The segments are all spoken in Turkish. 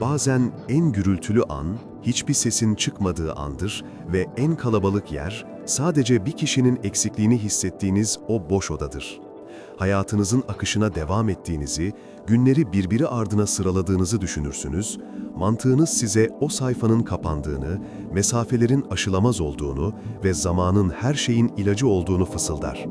Bazen en gürültülü an, hiçbir sesin çıkmadığı andır ve en kalabalık yer, sadece bir kişinin eksikliğini hissettiğiniz o boş odadır. Hayatınızın akışına devam ettiğinizi, günleri birbiri ardına sıraladığınızı düşünürsünüz, mantığınız size o sayfanın kapandığını, mesafelerin aşılamaz olduğunu ve zamanın her şeyin ilacı olduğunu fısıldar.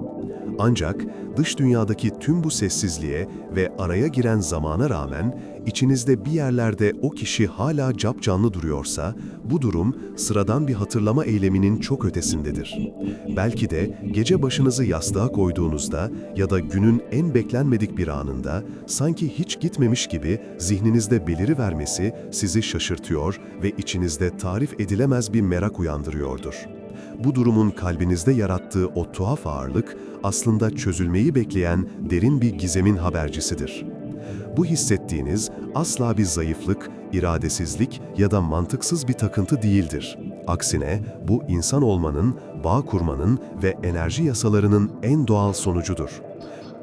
Ancak dış dünyadaki tüm bu sessizliğe ve araya giren zamana rağmen içinizde bir yerlerde o kişi hala capcanlı duruyorsa, bu durum sıradan bir hatırlama eyleminin çok ötesindedir. Belki de gece başınızı yastığa koyduğunuzda ya da günün en beklenmedik bir anında sanki hiç gitmemiş gibi zihninizde beliri vermesi sizi şaşırtıyor ve içinizde tarif edilemez bir merak uyandırıyordur. Bu durumun kalbinizde yarattığı o tuhaf ağırlık aslında çözülmeyi bekleyen derin bir gizemin habercisidir. Bu hissettiğiniz asla bir zayıflık, iradesizlik ya da mantıksız bir takıntı değildir. Aksine bu insan olmanın, bağ kurmanın ve enerji yasalarının en doğal sonucudur.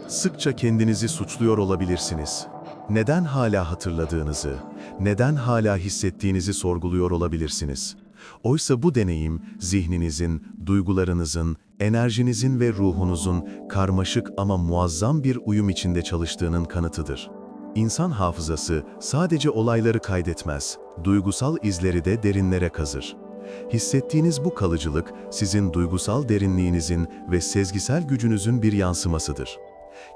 Sıkça kendinizi suçluyor olabilirsiniz. Neden hala hatırladığınızı, neden hala hissettiğinizi sorguluyor olabilirsiniz. Oysa bu deneyim zihninizin, duygularınızın, enerjinizin ve ruhunuzun karmaşık ama muazzam bir uyum içinde çalıştığının kanıtıdır. İnsan hafızası sadece olayları kaydetmez, duygusal izleri de derinlere kazır. Hissettiğiniz bu kalıcılık sizin duygusal derinliğinizin ve sezgisel gücünüzün bir yansımasıdır.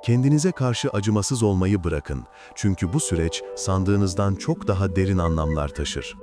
Kendinize karşı acımasız olmayı bırakın. Çünkü bu süreç sandığınızdan çok daha derin anlamlar taşır.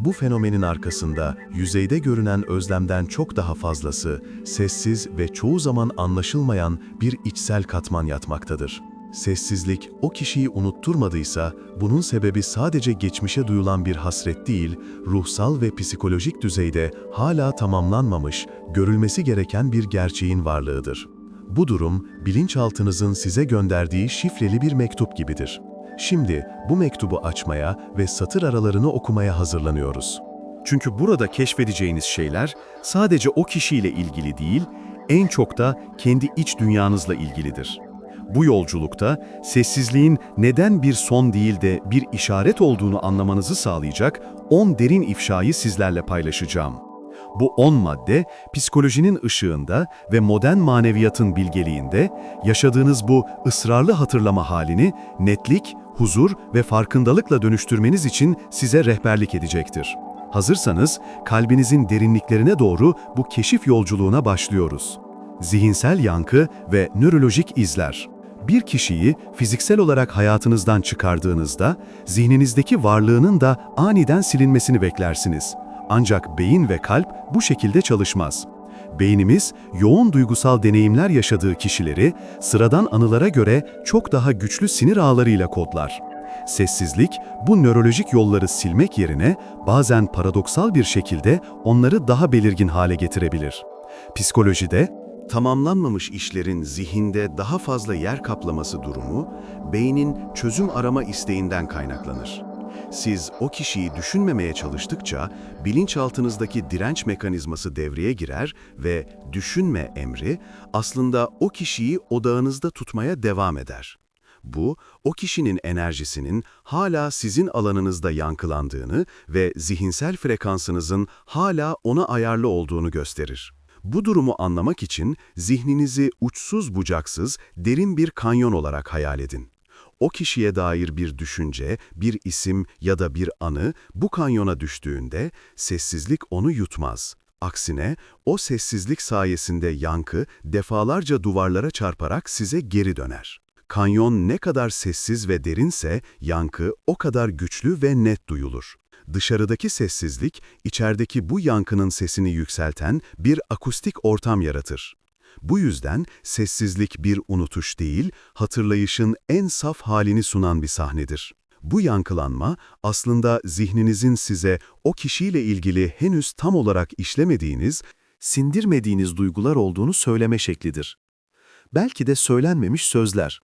Bu fenomenin arkasında yüzeyde görünen özlemden çok daha fazlası, sessiz ve çoğu zaman anlaşılmayan bir içsel katman yatmaktadır. Sessizlik o kişiyi unutturmadıysa, bunun sebebi sadece geçmişe duyulan bir hasret değil, ruhsal ve psikolojik düzeyde hala tamamlanmamış, görülmesi gereken bir gerçeğin varlığıdır. Bu durum, bilinçaltınızın size gönderdiği şifreli bir mektup gibidir. Şimdi bu mektubu açmaya ve satır aralarını okumaya hazırlanıyoruz. Çünkü burada keşfedeceğiniz şeyler sadece o kişiyle ilgili değil, en çok da kendi iç dünyanızla ilgilidir. Bu yolculukta sessizliğin neden bir son değil de bir işaret olduğunu anlamanızı sağlayacak 10 derin ifşayı sizlerle paylaşacağım. Bu 10 madde, psikolojinin ışığında ve modern maneviyatın bilgeliğinde yaşadığınız bu ısrarlı hatırlama halini netlik, huzur ve farkındalıkla dönüştürmeniz için size rehberlik edecektir. Hazırsanız kalbinizin derinliklerine doğru bu keşif yolculuğuna başlıyoruz. Zihinsel yankı ve nörolojik izler. Bir kişiyi fiziksel olarak hayatınızdan çıkardığınızda zihninizdeki varlığının da aniden silinmesini beklersiniz. Ancak beyin ve kalp bu şekilde çalışmaz. Beynimiz, yoğun duygusal deneyimler yaşadığı kişileri sıradan anılara göre çok daha güçlü sinir ağlarıyla kodlar. Sessizlik, bu nörolojik yolları silmek yerine bazen paradoksal bir şekilde onları daha belirgin hale getirebilir. Psikolojide, Tamamlanmamış işlerin zihinde daha fazla yer kaplaması durumu, beynin çözüm arama isteğinden kaynaklanır. Siz o kişiyi düşünmemeye çalıştıkça bilinçaltınızdaki direnç mekanizması devreye girer ve düşünme emri aslında o kişiyi odağınızda tutmaya devam eder. Bu, o kişinin enerjisinin hala sizin alanınızda yankılandığını ve zihinsel frekansınızın hala ona ayarlı olduğunu gösterir. Bu durumu anlamak için zihninizi uçsuz bucaksız derin bir kanyon olarak hayal edin. O kişiye dair bir düşünce, bir isim ya da bir anı bu kanyona düştüğünde sessizlik onu yutmaz. Aksine o sessizlik sayesinde yankı defalarca duvarlara çarparak size geri döner. Kanyon ne kadar sessiz ve derinse yankı o kadar güçlü ve net duyulur. Dışarıdaki sessizlik, içerideki bu yankının sesini yükselten bir akustik ortam yaratır. Bu yüzden sessizlik bir unutuş değil, hatırlayışın en saf halini sunan bir sahnedir. Bu yankılanma aslında zihninizin size o kişiyle ilgili henüz tam olarak işlemediğiniz, sindirmediğiniz duygular olduğunu söyleme şeklidir. Belki de söylenmemiş sözler,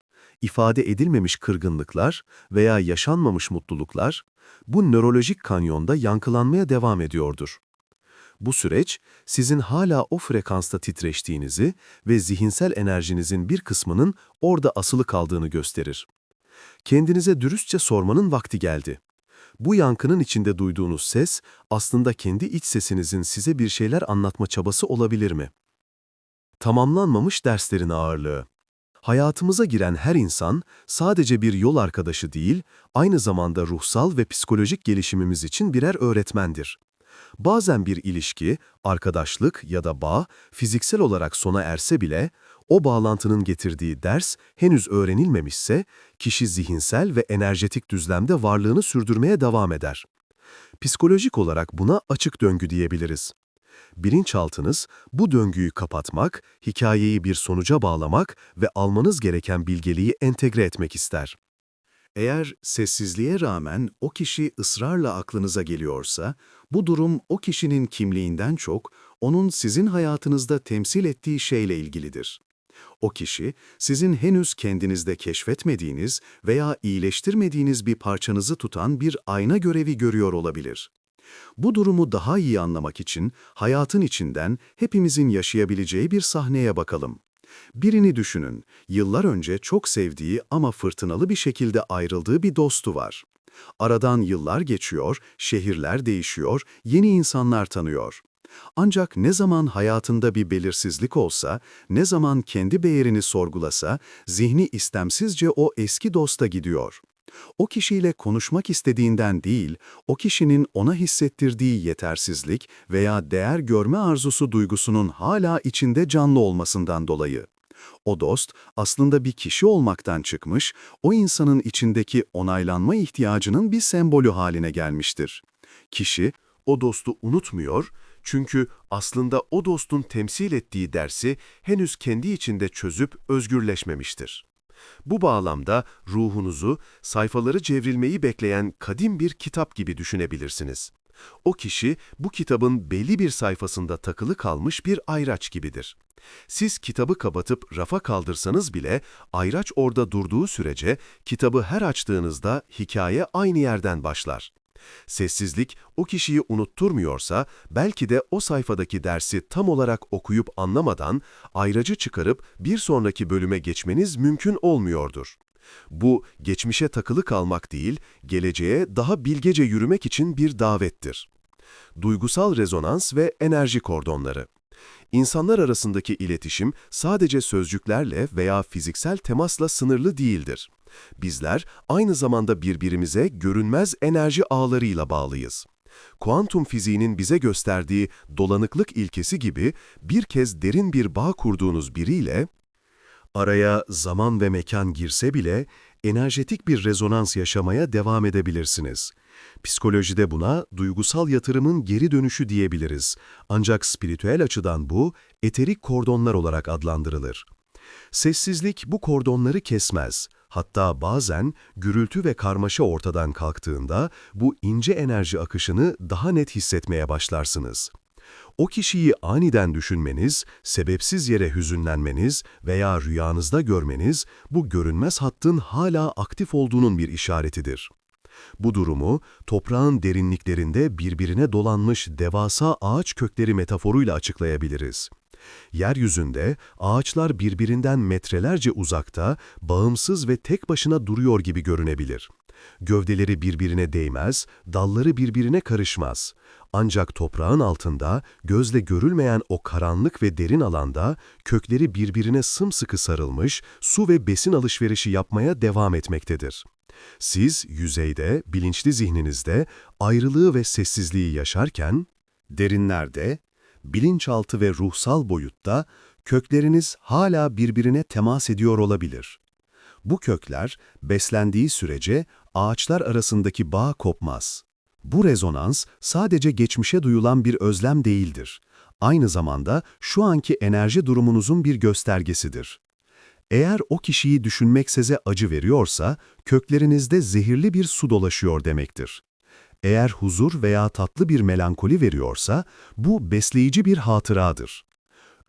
ifade edilmemiş kırgınlıklar veya yaşanmamış mutluluklar bu nörolojik kanyonda yankılanmaya devam ediyordur. Bu süreç, sizin hala o frekansta titreştiğinizi ve zihinsel enerjinizin bir kısmının orada asılı kaldığını gösterir. Kendinize dürüstçe sormanın vakti geldi. Bu yankının içinde duyduğunuz ses, aslında kendi iç sesinizin size bir şeyler anlatma çabası olabilir mi? Tamamlanmamış derslerin ağırlığı. Hayatımıza giren her insan sadece bir yol arkadaşı değil, aynı zamanda ruhsal ve psikolojik gelişimimiz için birer öğretmendir. Bazen bir ilişki, arkadaşlık ya da bağ fiziksel olarak sona erse bile, o bağlantının getirdiği ders henüz öğrenilmemişse, kişi zihinsel ve enerjetik düzlemde varlığını sürdürmeye devam eder. Psikolojik olarak buna açık döngü diyebiliriz. Bilinçaltınız bu döngüyü kapatmak, hikayeyi bir sonuca bağlamak ve almanız gereken bilgeliği entegre etmek ister. Eğer sessizliğe rağmen o kişi ısrarla aklınıza geliyorsa, bu durum o kişinin kimliğinden çok, onun sizin hayatınızda temsil ettiği şeyle ilgilidir. O kişi, sizin henüz kendinizde keşfetmediğiniz veya iyileştirmediğiniz bir parçanızı tutan bir ayna görevi görüyor olabilir. Bu durumu daha iyi anlamak için hayatın içinden hepimizin yaşayabileceği bir sahneye bakalım. Birini düşünün, yıllar önce çok sevdiği ama fırtınalı bir şekilde ayrıldığı bir dostu var. Aradan yıllar geçiyor, şehirler değişiyor, yeni insanlar tanıyor. Ancak ne zaman hayatında bir belirsizlik olsa, ne zaman kendi değerini sorgulasa, zihni istemsizce o eski dosta gidiyor. O kişiyle konuşmak istediğinden değil, o kişinin ona hissettirdiği yetersizlik veya değer görme arzusu duygusunun hala içinde canlı olmasından dolayı. O dost aslında bir kişi olmaktan çıkmış, o insanın içindeki onaylanma ihtiyacının bir sembolü haline gelmiştir. Kişi O dostu unutmuyor çünkü aslında o dostun temsil ettiği dersi henüz kendi içinde çözüp özgürleşmemiştir. Bu bağlamda ruhunuzu, sayfaları çevrilmeyi bekleyen kadim bir kitap gibi düşünebilirsiniz. O kişi bu kitabın belli bir sayfasında takılı kalmış bir ayraç gibidir. Siz kitabı kapatıp rafa kaldırsanız bile ayraç orada durduğu sürece kitabı her açtığınızda hikaye aynı yerden başlar. Sessizlik o kişiyi unutturmuyorsa belki de o sayfadaki dersi tam olarak okuyup anlamadan ayracı çıkarıp bir sonraki bölüme geçmeniz mümkün olmuyordur. Bu geçmişe takılı kalmak değil, geleceğe daha bilgece yürümek için bir davettir. Duygusal rezonans ve enerji kordonları. İnsanlar arasındaki iletişim sadece sözcüklerle veya fiziksel temasla sınırlı değildir. Bizler aynı zamanda birbirimize görünmez enerji ağlarıyla bağlıyız. Kuantum fiziğinin bize gösterdiği dolanıklık ilkesi gibi bir kez derin bir bağ kurduğunuz biriyle, araya zaman ve mekan girse bile enerjetik bir rezonans yaşamaya devam edebilirsiniz. Psikolojide buna duygusal yatırımın geri dönüşü diyebiliriz. Ancak spiritüel açıdan bu, eterik kordonlar olarak adlandırılır. Sessizlik bu kordonları kesmez. Hatta bazen gürültü ve karmaşa ortadan kalktığında bu ince enerji akışını daha net hissetmeye başlarsınız. O kişiyi aniden düşünmeniz, sebepsiz yere hüzünlenmeniz veya rüyanızda görmeniz bu görünmez hattın hala aktif olduğunun bir işaretidir. Bu durumu toprağın derinliklerinde birbirine dolanmış devasa ağaç kökleri metaforuyla açıklayabiliriz. Yeryüzünde ağaçlar birbirinden metrelerce uzakta, bağımsız ve tek başına duruyor gibi görünebilir. Gövdeleri birbirine değmez, dalları birbirine karışmaz. Ancak toprağın altında, gözle görülmeyen o karanlık ve derin alanda, kökleri birbirine sımsıkı sarılmış, su ve besin alışverişi yapmaya devam etmektedir. Siz yüzeyde, bilinçli zihninizde ayrılığı ve sessizliği yaşarken, derinlerde, bilinçaltı ve ruhsal boyutta kökleriniz hala birbirine temas ediyor olabilir. Bu kökler beslendiği sürece ağaçlar arasındaki bağ kopmaz. Bu rezonans sadece geçmişe duyulan bir özlem değildir. Aynı zamanda şu anki enerji durumunuzun bir göstergesidir. Eğer o kişiyi düşünmek size acı veriyorsa, köklerinizde zehirli bir su dolaşıyor demektir. Eğer huzur veya tatlı bir melankoli veriyorsa, bu besleyici bir hatıradır.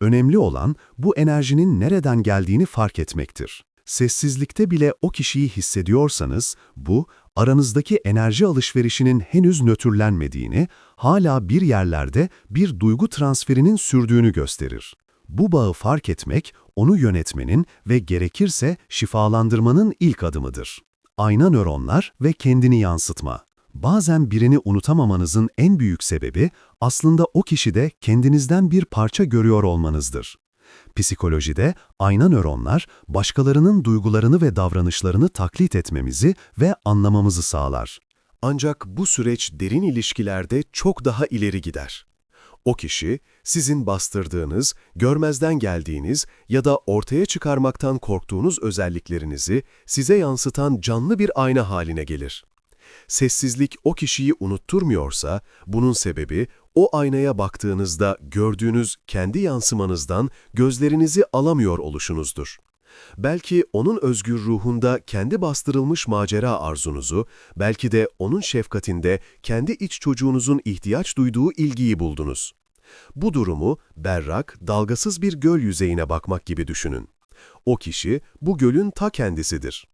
Önemli olan bu enerjinin nereden geldiğini fark etmektir. Sessizlikte bile o kişiyi hissediyorsanız, bu, aranızdaki enerji alışverişinin henüz nötrlenmediğini, hala bir yerlerde bir duygu transferinin sürdüğünü gösterir. Bu bağı fark etmek, onu yönetmenin ve gerekirse şifalandırmanın ilk adımıdır. Ayna nöronlar ve kendini yansıtma. Bazen birini unutamamanızın en büyük sebebi aslında o kişide kendinizden bir parça görüyor olmanızdır. Psikolojide ayna nöronlar başkalarının duygularını ve davranışlarını taklit etmemizi ve anlamamızı sağlar. Ancak bu süreç derin ilişkilerde çok daha ileri gider. O kişi, sizin bastırdığınız, görmezden geldiğiniz ya da ortaya çıkarmaktan korktuğunuz özelliklerinizi size yansıtan canlı bir ayna haline gelir. Sessizlik o kişiyi unutturmuyorsa, bunun sebebi o aynaya baktığınızda gördüğünüz kendi yansımanızdan gözlerinizi alamıyor oluşunuzdur. Belki onun özgür ruhunda kendi bastırılmış macera arzunuzu, belki de onun şefkatinde kendi iç çocuğunuzun ihtiyaç duyduğu ilgiyi buldunuz. Bu durumu berrak, dalgasız bir göl yüzeyine bakmak gibi düşünün. O kişi bu gölün ta kendisidir.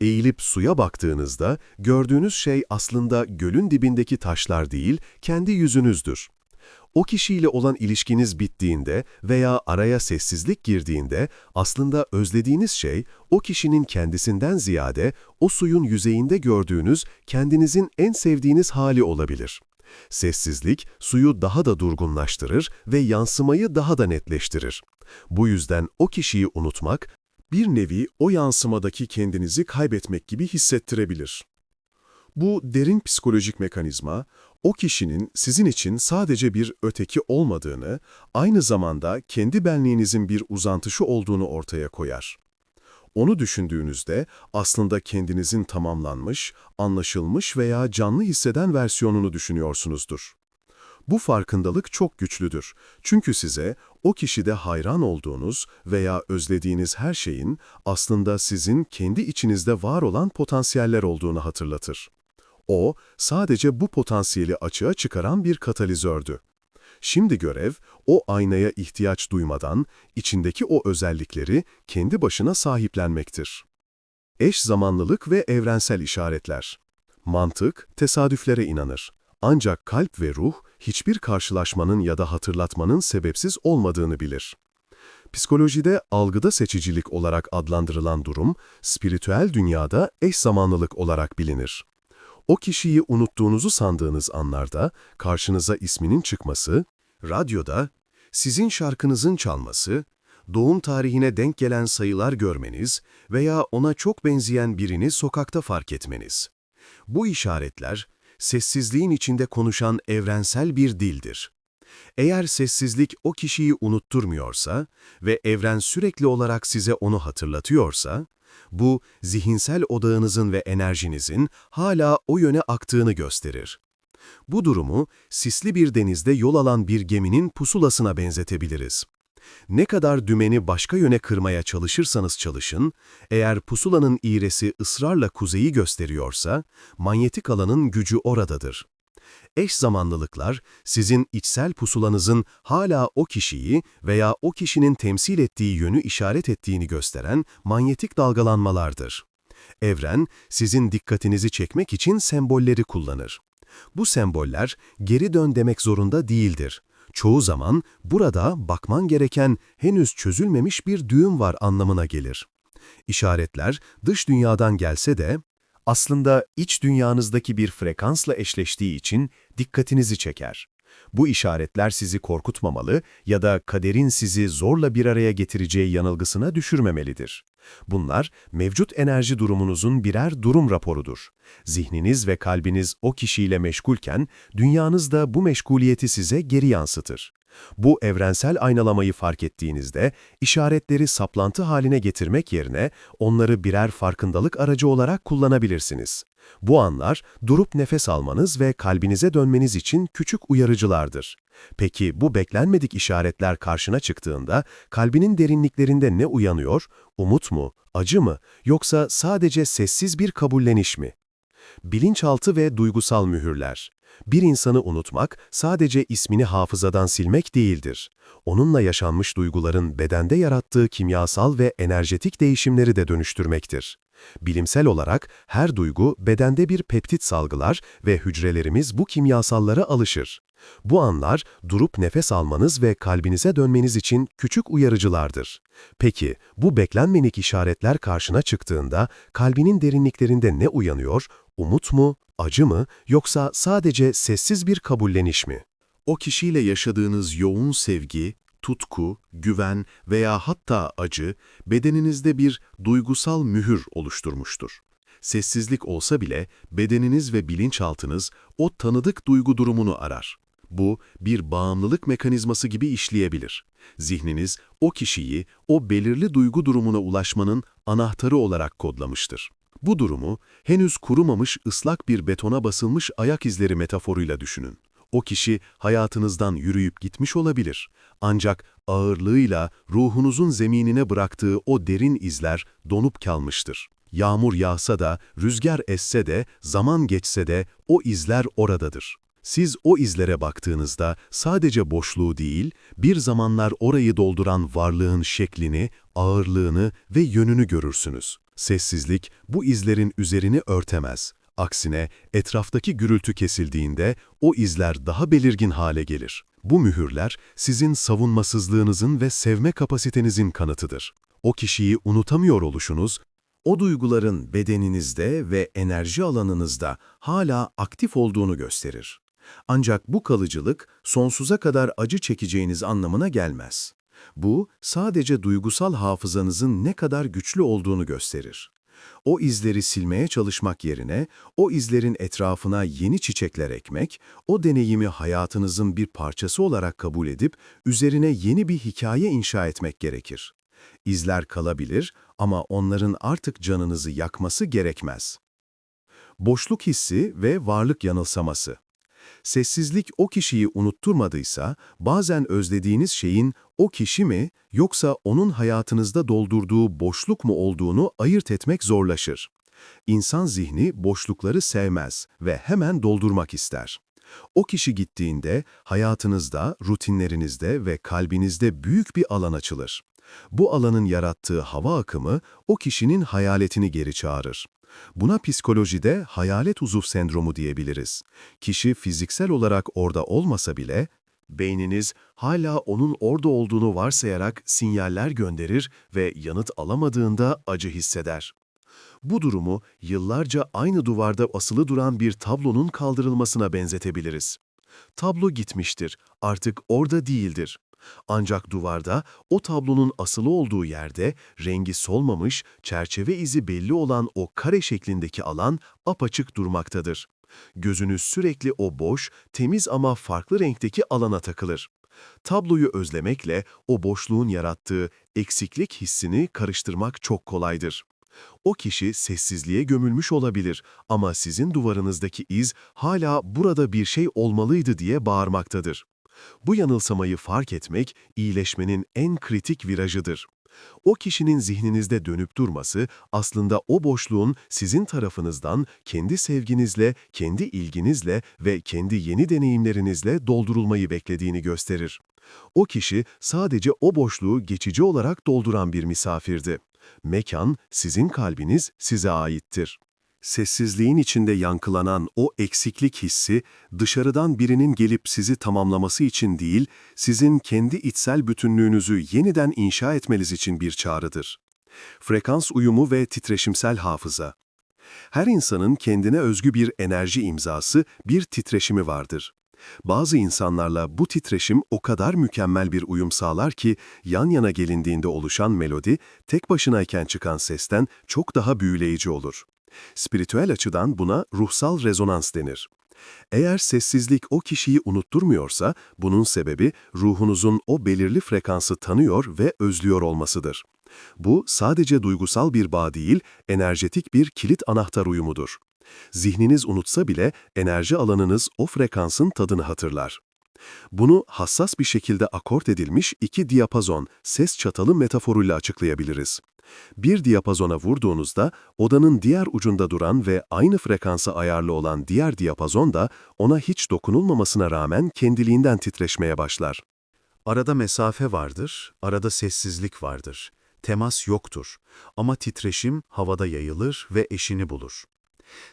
Eğilip suya baktığınızda gördüğünüz şey aslında gölün dibindeki taşlar değil, kendi yüzünüzdür. O kişiyle olan ilişkiniz bittiğinde veya araya sessizlik girdiğinde aslında özlediğiniz şey o kişinin kendisinden ziyade o suyun yüzeyinde gördüğünüz kendinizin en sevdiğiniz hali olabilir. Sessizlik suyu daha da durgunlaştırır ve yansımayı daha da netleştirir. Bu yüzden o kişiyi unutmak, bir nevi o yansımadaki kendinizi kaybetmek gibi hissettirebilir. Bu derin psikolojik mekanizma, o kişinin sizin için sadece bir öteki olmadığını, aynı zamanda kendi benliğinizin bir uzantışı olduğunu ortaya koyar. Onu düşündüğünüzde aslında kendinizin tamamlanmış, anlaşılmış veya canlı hisseden versiyonunu düşünüyorsunuzdur. Bu farkındalık çok güçlüdür. Çünkü size o kişide hayran olduğunuz veya özlediğiniz her şeyin aslında sizin kendi içinizde var olan potansiyeller olduğunu hatırlatır. O, sadece bu potansiyeli açığa çıkaran bir katalizördü. Şimdi görev, o aynaya ihtiyaç duymadan, içindeki o özellikleri kendi başına sahiplenmektir. Eş zamanlılık ve evrensel işaretler. Mantık, tesadüflere inanır. Ancak kalp ve ruh, hiçbir karşılaşmanın ya da hatırlatmanın sebepsiz olmadığını bilir. Psikolojide algıda seçicilik olarak adlandırılan durum, spiritüel dünyada eş zamanlılık olarak bilinir. O kişiyi unuttuğunuzu sandığınız anlarda karşınıza isminin çıkması, radyoda sizin şarkınızın çalması, doğum tarihine denk gelen sayılar görmeniz veya ona çok benzeyen birini sokakta fark etmeniz. Bu işaretler, sessizliğin içinde konuşan evrensel bir dildir. Eğer sessizlik o kişiyi unutturmuyorsa ve evren sürekli olarak size onu hatırlatıyorsa, bu, zihinsel odağınızın ve enerjinizin hala o yöne aktığını gösterir. Bu durumu, sisli bir denizde yol alan bir geminin pusulasına benzetebiliriz. Ne kadar dümeni başka yöne kırmaya çalışırsanız çalışın, eğer pusulanın iğresi ısrarla kuzeyi gösteriyorsa, manyetik alanın gücü oradadır. Eş zamanlılıklar, sizin içsel pusulanızın hala o kişiyi veya o kişinin temsil ettiği yönü işaret ettiğini gösteren manyetik dalgalanmalardır. Evren, sizin dikkatinizi çekmek için sembolleri kullanır. Bu semboller geri dön demek zorunda değildir. Çoğu zaman burada bakman gereken henüz çözülmemiş bir düğüm var anlamına gelir. İşaretler dış dünyadan gelse de aslında iç dünyanızdaki bir frekansla eşleştiği için dikkatinizi çeker. Bu işaretler sizi korkutmamalı ya da kaderin sizi zorla bir araya getireceği yanılgısına düşürmemelidir. Bunlar, mevcut enerji durumunuzun birer durum raporudur. Zihniniz ve kalbiniz o kişiyle meşgulken, dünyanız da bu meşguliyeti size geri yansıtır. Bu evrensel aynalamayı fark ettiğinizde, işaretleri saplantı haline getirmek yerine onları birer farkındalık aracı olarak kullanabilirsiniz. Bu anlar, durup nefes almanız ve kalbinize dönmeniz için küçük uyarıcılardır. Peki bu beklenmedik işaretler karşına çıktığında, kalbinin derinliklerinde ne uyanıyor? Umut mu, acı mı, yoksa sadece sessiz bir kabulleniş mi? Bilinçaltı ve duygusal mühürler. Bir insanı unutmak sadece ismini hafızadan silmek değildir. Onunla yaşanmış duyguların bedende yarattığı kimyasal ve enerjetik değişimleri de dönüştürmektir. Bilimsel olarak her duygu bedende bir peptit salgılar ve hücrelerimiz bu kimyasallara alışır. Bu anlar durup nefes almanız ve kalbinize dönmeniz için küçük uyarıcılardır. Peki bu beklenmedik işaretler karşına çıktığında kalbinin derinliklerinde ne uyanıyor? Umut mu, acı mı yoksa sadece sessiz bir kabulleniş mi? O kişiyle yaşadığınız yoğun sevgi, tutku, güven veya hatta acı bedeninizde bir duygusal mühür oluşturmuştur. Sessizlik olsa bile bedeniniz ve bilinçaltınız o tanıdık duygu durumunu arar. Bu bir bağımlılık mekanizması gibi işleyebilir. Zihniniz o kişiyi o belirli duygu durumuna ulaşmanın anahtarı olarak kodlamıştır. Bu durumu henüz kurumamış ıslak bir betona basılmış ayak izleri metaforuyla düşünün. O kişi hayatınızdan yürüyüp gitmiş olabilir. Ancak ağırlığıyla ruhunuzun zeminine bıraktığı o derin izler donup kalmıştır. Yağmur yağsa da, rüzgar esse de, zaman geçse de o izler oradadır. Siz o izlere baktığınızda sadece boşluğu değil, bir zamanlar orayı dolduran varlığın şeklini, ağırlığını ve yönünü görürsünüz. Sessizlik bu izlerin üzerini örtemez. Aksine etraftaki gürültü kesildiğinde o izler daha belirgin hale gelir. Bu mühürler sizin savunmasızlığınızın ve sevme kapasitenizin kanıtıdır. O kişiyi unutamıyor oluşunuz, o duyguların bedeninizde ve enerji alanınızda hala aktif olduğunu gösterir. Ancak bu kalıcılık sonsuza kadar acı çekeceğiniz anlamına gelmez. Bu sadece duygusal hafızanızın ne kadar güçlü olduğunu gösterir. O izleri silmeye çalışmak yerine, o izlerin etrafına yeni çiçekler ekmek, o deneyimi hayatınızın bir parçası olarak kabul edip, üzerine yeni bir hikaye inşa etmek gerekir. İzler kalabilir ama onların artık canınızı yakması gerekmez. Boşluk hissi ve varlık yanılsaması Sessizlik o kişiyi unutturmadıysa, bazen özlediğiniz şeyin o kişi mi yoksa onun hayatınızda doldurduğu boşluk mu olduğunu ayırt etmek zorlaşır. İnsan zihni boşlukları sevmez ve hemen doldurmak ister. O kişi gittiğinde hayatınızda, rutinlerinizde ve kalbinizde büyük bir alan açılır. Bu alanın yarattığı hava akımı o kişinin hayaletini geri çağırır. Buna psikolojide hayalet uzuf sendromu diyebiliriz. Kişi fiziksel olarak orada olmasa bile, beyniniz hala onun orada olduğunu varsayarak sinyaller gönderir ve yanıt alamadığında acı hisseder. Bu durumu yıllarca aynı duvarda asılı duran bir tablonun kaldırılmasına benzetebiliriz. Tablo gitmiştir, artık orada değildir. Ancak duvarda o tablonun asılı olduğu yerde rengi solmamış, çerçeve izi belli olan o kare şeklindeki alan apaçık durmaktadır. Gözünüz sürekli o boş, temiz ama farklı renkteki alana takılır. Tabloyu özlemekle o boşluğun yarattığı eksiklik hissini karıştırmak çok kolaydır. O kişi sessizliğe gömülmüş olabilir ama sizin duvarınızdaki iz hala burada bir şey olmalıydı diye bağırmaktadır. Bu yanılsamayı fark etmek, iyileşmenin en kritik virajıdır. O kişinin zihninizde dönüp durması aslında o boşluğun sizin tarafınızdan kendi sevginizle, kendi ilginizle ve kendi yeni deneyimlerinizle doldurulmayı beklediğini gösterir. O kişi sadece o boşluğu geçici olarak dolduran bir misafirdi. Mekan, sizin kalbiniz size aittir. Sessizliğin içinde yankılanan o eksiklik hissi, dışarıdan birinin gelip sizi tamamlaması için değil, sizin kendi içsel bütünlüğünüzü yeniden inşa etmeniz için bir çağrıdır. Frekans uyumu ve titreşimsel hafıza. Her insanın kendine özgü bir enerji imzası, bir titreşimi vardır. Bazı insanlarla bu titreşim o kadar mükemmel bir uyum sağlar ki yan yana gelindiğinde oluşan melodi tek başınayken çıkan sesten çok daha büyüleyici olur. Spiritüel açıdan buna ruhsal rezonans denir. Eğer sessizlik o kişiyi unutturmuyorsa, bunun sebebi ruhunuzun o belirli frekansı tanıyor ve özlüyor olmasıdır. Bu sadece duygusal bir bağ değil, enerjetik bir kilit anahtar uyumudur. Zihniniz unutsa bile enerji alanınız o frekansın tadını hatırlar. Bunu hassas bir şekilde akort edilmiş iki diyapazon, ses çatalı metaforuyla açıklayabiliriz. Bir diyapazona vurduğunuzda odanın diğer ucunda duran ve aynı frekansa ayarlı olan diğer diyapazon da ona hiç dokunulmamasına rağmen kendiliğinden titreşmeye başlar. Arada mesafe vardır, arada sessizlik vardır. Temas yoktur ama titreşim havada yayılır ve eşini bulur.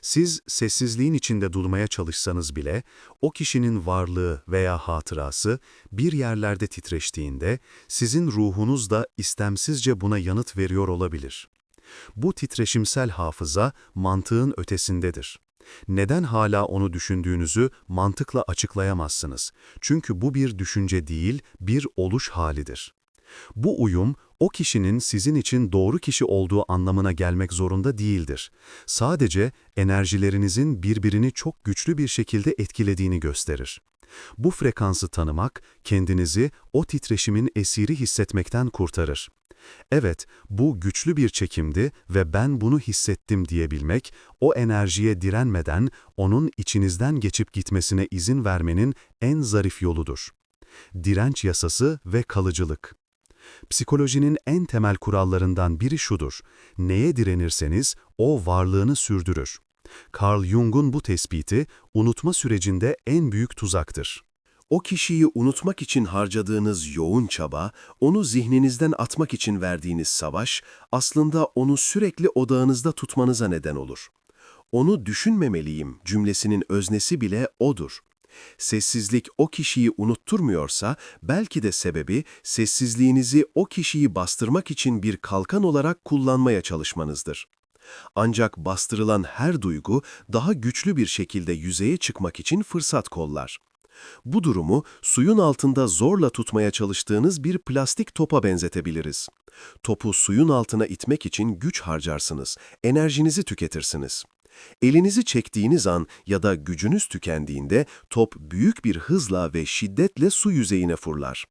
Siz sessizliğin içinde durmaya çalışsanız bile, o kişinin varlığı veya hatırası bir yerlerde titreştiğinde, sizin ruhunuz da istemsizce buna yanıt veriyor olabilir. Bu titreşimsel hafıza mantığın ötesindedir. Neden hala onu düşündüğünüzü mantıkla açıklayamazsınız. Çünkü bu bir düşünce değil, bir oluş halidir. Bu uyum, o kişinin sizin için doğru kişi olduğu anlamına gelmek zorunda değildir. Sadece enerjilerinizin birbirini çok güçlü bir şekilde etkilediğini gösterir. Bu frekansı tanımak, kendinizi o titreşimin esiri hissetmekten kurtarır. Evet, bu güçlü bir çekimdi ve ben bunu hissettim diyebilmek, o enerjiye direnmeden onun içinizden geçip gitmesine izin vermenin en zarif yoludur. Direnç yasası ve kalıcılık. Psikolojinin en temel kurallarından biri şudur. Neye direnirseniz o varlığını sürdürür. Carl Jung'un bu tespiti unutma sürecinde en büyük tuzaktır. O kişiyi unutmak için harcadığınız yoğun çaba, onu zihninizden atmak için verdiğiniz savaş, aslında onu sürekli odağınızda tutmanıza neden olur. Onu düşünmemeliyim cümlesinin öznesi bile odur. Sessizlik o kişiyi unutturmuyorsa, belki de sebebi sessizliğinizi o kişiyi bastırmak için bir kalkan olarak kullanmaya çalışmanızdır. Ancak bastırılan her duygu daha güçlü bir şekilde yüzeye çıkmak için fırsat kollar. Bu durumu suyun altında zorla tutmaya çalıştığınız bir plastik topa benzetebiliriz. Topu suyun altına itmek için güç harcarsınız, enerjinizi tüketirsiniz. Elinizi çektiğiniz an ya da gücünüz tükendiğinde top büyük bir hızla ve şiddetle su yüzeyine fırlar.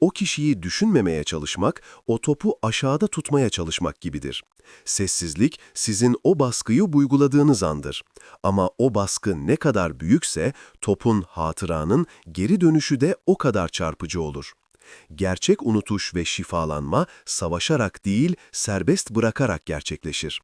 O kişiyi düşünmemeye çalışmak, o topu aşağıda tutmaya çalışmak gibidir. Sessizlik sizin o baskıyı uyguladığınız andır. Ama o baskı ne kadar büyükse topun, hatıranın geri dönüşü de o kadar çarpıcı olur. Gerçek unutuş ve şifalanma savaşarak değil, serbest bırakarak gerçekleşir.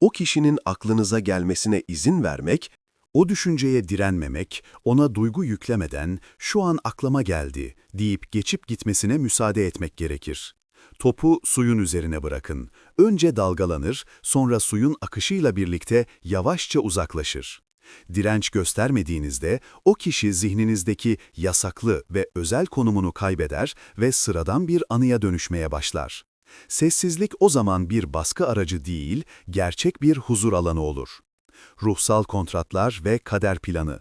O kişinin aklınıza gelmesine izin vermek, O düşünceye direnmemek, ona duygu yüklemeden şu an aklıma geldi deyip geçip gitmesine müsaade etmek gerekir. Topu suyun üzerine bırakın. Önce dalgalanır, sonra suyun akışıyla birlikte yavaşça uzaklaşır. Direnç göstermediğinizde o kişi zihninizdeki yasaklı ve özel konumunu kaybeder ve sıradan bir anıya dönüşmeye başlar. Sessizlik o zaman bir baskı aracı değil, gerçek bir huzur alanı olur. Ruhsal kontratlar ve kader planı.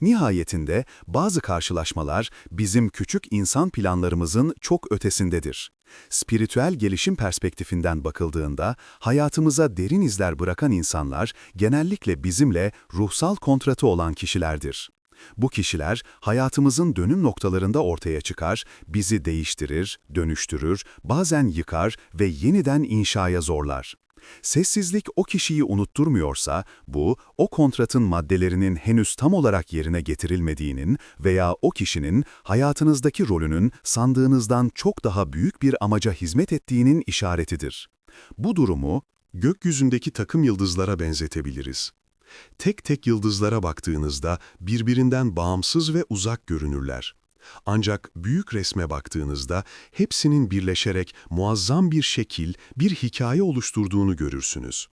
Nihayetinde bazı karşılaşmalar bizim küçük insan planlarımızın çok ötesindedir. Spiritüel gelişim perspektifinden bakıldığında hayatımıza derin izler bırakan insanlar genellikle bizimle ruhsal kontratı olan kişilerdir. Bu kişiler hayatımızın dönüm noktalarında ortaya çıkar, bizi değiştirir, dönüştürür, bazen yıkar ve yeniden inşaya zorlar. Sessizlik o kişiyi unutturmuyorsa, bu, o kontratın maddelerinin henüz tam olarak yerine getirilmediğinin veya o kişinin hayatınızdaki rolünün sandığınızdan çok daha büyük bir amaca hizmet ettiğinin işaretidir. Bu durumu, Gökyüzündeki takım yıldızlara benzetebiliriz. Tek tek yıldızlara baktığınızda birbirinden bağımsız ve uzak görünürler. Ancak büyük resme baktığınızda hepsinin birleşerek muazzam bir şekil, bir hikaye oluşturduğunu görürsünüz.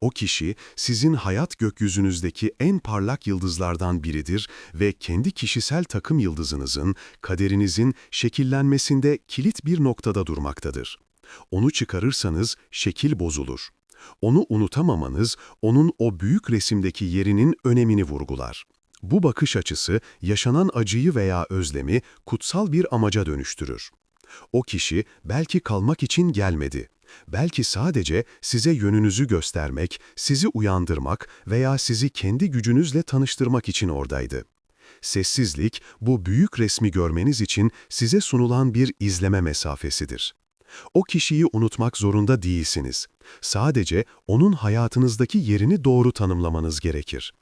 O kişi sizin hayat gökyüzünüzdeki en parlak yıldızlardan biridir ve kendi kişisel takım yıldızınızın, kaderinizin şekillenmesinde kilit bir noktada durmaktadır. Onu çıkarırsanız şekil bozulur. Onu unutamamanız, onun o büyük resimdeki yerinin önemini vurgular. Bu bakış açısı, yaşanan acıyı veya özlemi kutsal bir amaca dönüştürür. O kişi belki kalmak için gelmedi. Belki sadece size yönünüzü göstermek, sizi uyandırmak veya sizi kendi gücünüzle tanıştırmak için oradaydı. Sessizlik, bu büyük resmi görmeniz için size sunulan bir izleme mesafesidir. O kişiyi unutmak zorunda değilsiniz. Sadece onun hayatınızdaki yerini doğru tanımlamanız gerekir.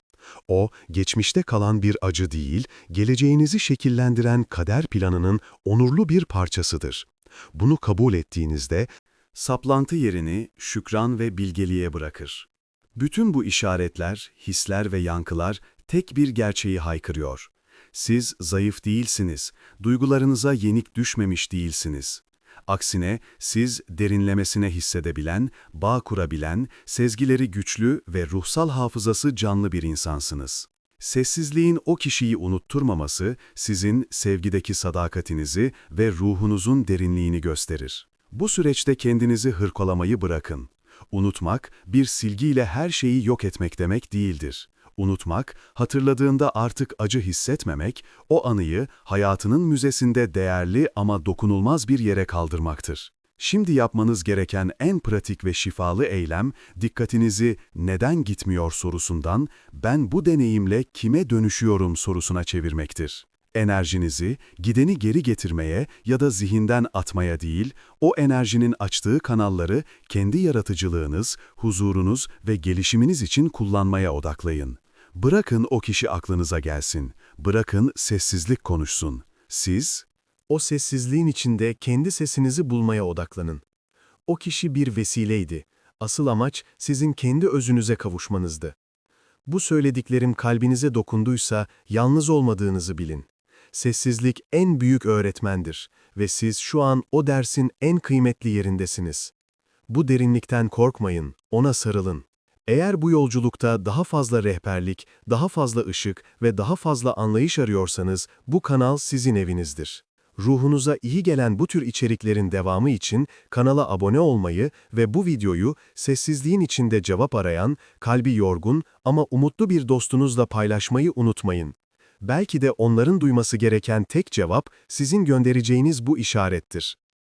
O, geçmişte kalan bir acı değil, geleceğinizi şekillendiren kader planının onurlu bir parçasıdır. Bunu kabul ettiğinizde saplantı yerini şükran ve bilgeliğe bırakır. Bütün bu işaretler, hisler ve yankılar tek bir gerçeği haykırıyor. Siz zayıf değilsiniz, duygularınıza yenik düşmemiş değilsiniz. Aksine siz derinlemesine hissedebilen, bağ kurabilen, sezgileri güçlü ve ruhsal hafızası canlı bir insansınız. Sessizliğin o kişiyi unutturmaması, sizin sevgideki sadakatinizi ve ruhunuzun derinliğini gösterir. Bu süreçte kendinizi hırpalamayı bırakın. Unutmak, bir silgiyle her şeyi yok etmek demek değildir. Unutmak, hatırladığında artık acı hissetmemek, o anıyı hayatının müzesinde değerli ama dokunulmaz bir yere kaldırmaktır. Şimdi yapmanız gereken en pratik ve şifalı eylem, dikkatinizi neden gitmiyor sorusundan ben bu deneyimle kime dönüşüyorum sorusuna çevirmektir. Enerjinizi gideni geri getirmeye ya da zihinden atmaya değil, o enerjinin açtığı kanalları kendi yaratıcılığınız, huzurunuz ve gelişiminiz için kullanmaya odaklayın. Bırakın o kişi aklınıza gelsin. Bırakın sessizlik konuşsun. Siz, O sessizliğin içinde kendi sesinizi bulmaya odaklanın. O kişi bir vesileydi. Asıl amaç sizin kendi özünüze kavuşmanızdı. Bu söylediklerim kalbinize dokunduysa yalnız olmadığınızı bilin. Sessizlik en büyük öğretmendir ve siz şu an o dersin en kıymetli yerindesiniz. Bu derinlikten korkmayın, ona sarılın. Eğer bu yolculukta daha fazla rehberlik, daha fazla ışık ve daha fazla anlayış arıyorsanız bu kanal sizin evinizdir. Ruhunuza iyi gelen bu tür içeriklerin devamı için kanala abone olmayı ve bu videoyu sessizliğin içinde cevap arayan, kalbi yorgun ama umutlu bir dostunuzla paylaşmayı unutmayın. Belki de onların duyması gereken tek cevap sizin göndereceğiniz bu işarettir.